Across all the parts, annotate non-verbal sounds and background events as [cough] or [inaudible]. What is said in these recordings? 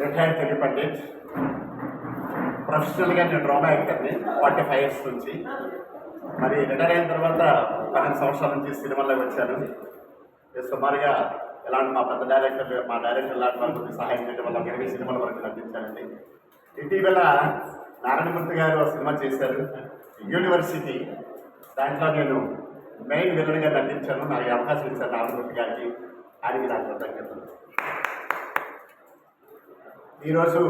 Retired Telugu pandit. ప్రొఫెషనల్గా నేను drama యాక్టర్ని ఫార్టీ ఫైవ్ ఇయర్స్ నుంచి. మరి రిటైర్ అయిన తర్వాత పన్నెండు సంవత్సరాల నుంచి సినిమాల్లోకి వచ్చాను. సుమారుగా ఇలాంటి మా పెద్ద డైరెక్టర్ మా డైరెక్టర్ లాంటి వాళ్ళకి సహాయం చేయడం వల్ల ఇరవై సినిమాల వరకు నటించానండి ఇటీవల నారాయణమూర్తి గారు సినిమా చేశారు యూనివర్సిటీ దాంట్లో నేను మెయిన్ విలన్గా నటించాను. నాకు అవకాశం ఇచ్చాను నారాయణమూర్తి గారికి. ఆయనకి నాకు కృతజ్ఞతలు. ఈరోజు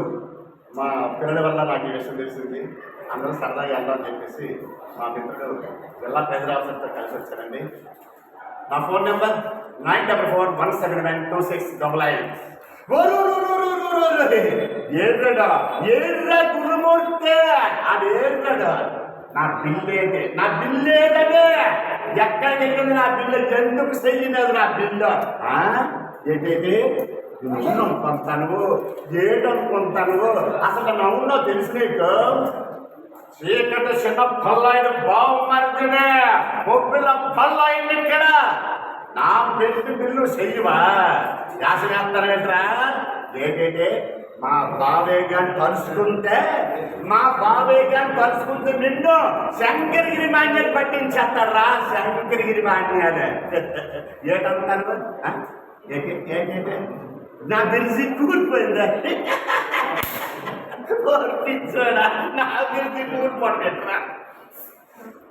మా పిల్లల వల్ల నాకు ఈ విషయం తెలిసింది. అందరూ సరదాగా వెళ్దామని చెప్పేసి మా మిత్రుడు జిల్లా పేదరావులతో కలిసి వచ్చారండి. నా phone number nine double four one seven nine two six double eight ఏడ్రడా ఏడ్ర గురుమూర్తి? అది ఏడ్రడా నా బిల్లు ఏంటి? నా బిల్లు ఏంటంటే ఎక్కడికి వెళ్ళింది నా బిల్లు? ఎందుకు చెయ్యలేదు నా బిల్లు? ఏంటైతే నేను అనుకుంటాను ఏటనుకుంటాను అసలు నవ్వునో తెలిసి నీకు? చీకటి చిన్న పల్లాయిన బాగుమరిదినే బొబ్బిల పల్లాయిన ఇక్కడ. నా పెళ్ళి బిల్లు చెయ్యవా? యాసవేస్తారేంట్రా ఏంటంటే మా బాబే గాని తలుసుకుంటే మా బాబే గాని తలుసుకుంటే నిన్ను శంకరగిరి మాన్యాలు పట్టించేస్తాడరా శంకరగిరి మాన్యాలు [laughs] ఏటంటాను ఏంటంటే నా తెలిసి కూలిపోయిందా పిచ్చోడా? నా తెలిసి కూలిపోవట్రా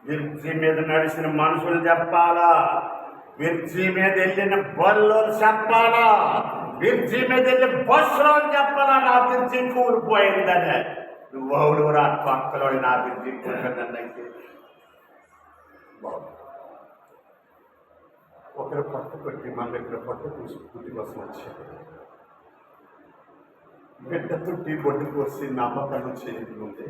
మిర్చి మీద నడిచిన మనుషులు చెప్పాలా? మిర్చి మీద వెళ్ళిన బళ్ళు చెప్పాలా? మిర్చి మీద వెళ్ళిన బస్సులో చెప్పాలా? నా మిర్చి కూలిపోయిందని. నువ్వు అవుడు రా పక్కలో నా మిర్చి కూలిపోయిందంటే ఒకరు పట్టు కొట్టి మన దగ్గర పట్టు తీసుకుంటే పుట్టి కోసం వచ్చారు బిడ్డ తుట్టి బొడ్డు కోసి నమ్మకం చేయకముందే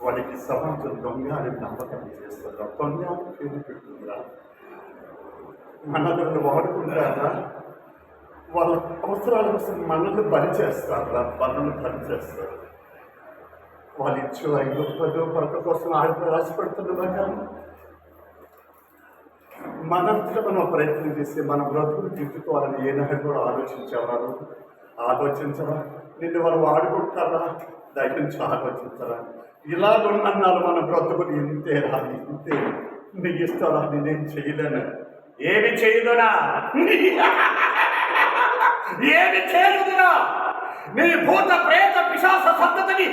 వాడికి సమాజం దొంగ అని నమ్మకం చేస్తారా దొంగ అని పేరు పెట్టుకుందా? మనల్ని వాడుకుంటారా? వాళ్ళ అవసరాల కోసం మనల్ని బలి చేస్తారా? మనల్ని బలి చేస్తారు? వాళ్ళు ఇచ్చే ఐదు పదో పరక కోసం ఆడిపోయి ఆశపడుతున్నదా కానీ మనంతా మనం ప్రయత్నం చేసి మన బ్రతుకులు తిప్పుకోవాలని ఏనాడు కూడా ఆలోచించేవారు? ఆలోచించరా? నిన్ను వాళ్ళు వాడుకుంటారా? దాని ఆలోచించరా? ఇలా ఉన్నన్నాళ్ళు మన బ్రతుకులు ఇంతేరా ఇంతే. నీ ఇస్తారా నేనేం చేయలేను. ఏమి చేయదునా? ఏమి చేయదునా? నీ భూత ప్రేత పిశాస సంతతిని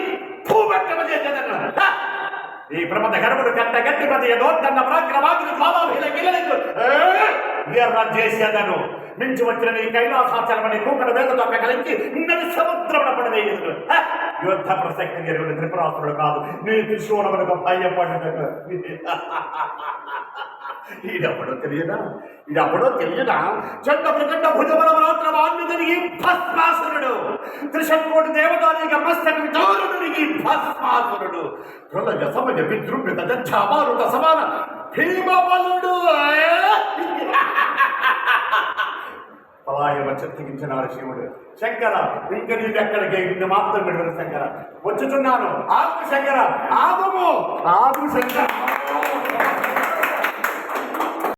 భూమెట్టమ ఈ ప్రమద గర్భుడు కట్ట గట్టి మధ్య నోట్టన్న ప్రాక్రమాకులు భావాభిల గిల్లలకు ఎర్ర చేసేదను. మించి వచ్చిన నీ కైలాసాచలమని కూకడ వేదతో కలిగి నది సముద్రమున పడవేయదు యుద్ధ ప్రసక్తి జరిగిన త్రిపురాసురుడు కాదు. నీ త్రిశూలములకు భయపడినట్టు ఇదెప్పుడో [laughs] తెలియదా? ఇదెప్పుడో తెలియదా? చండ ప్రచండ భుజముల మాత్రం మాత్ర తిరిగి భస్మాసురుడు. త్రిశంకోటి దేవతానికి మస్తకం చౌరుడికి భస్మాసురుడు. ప్రళయ సమయ విద్రుమిత జమారుత సమాన భీమబలుడు [laughs] చెత్తగించినాడు శివుడు శంకర ఇంక నీకు ఎక్కడికి? నిన్ను మాత్రం విడుదల శంకర వచ్చుచున్నాను. ఆగు శంకర. ఆగుము. ఆగు శంకర.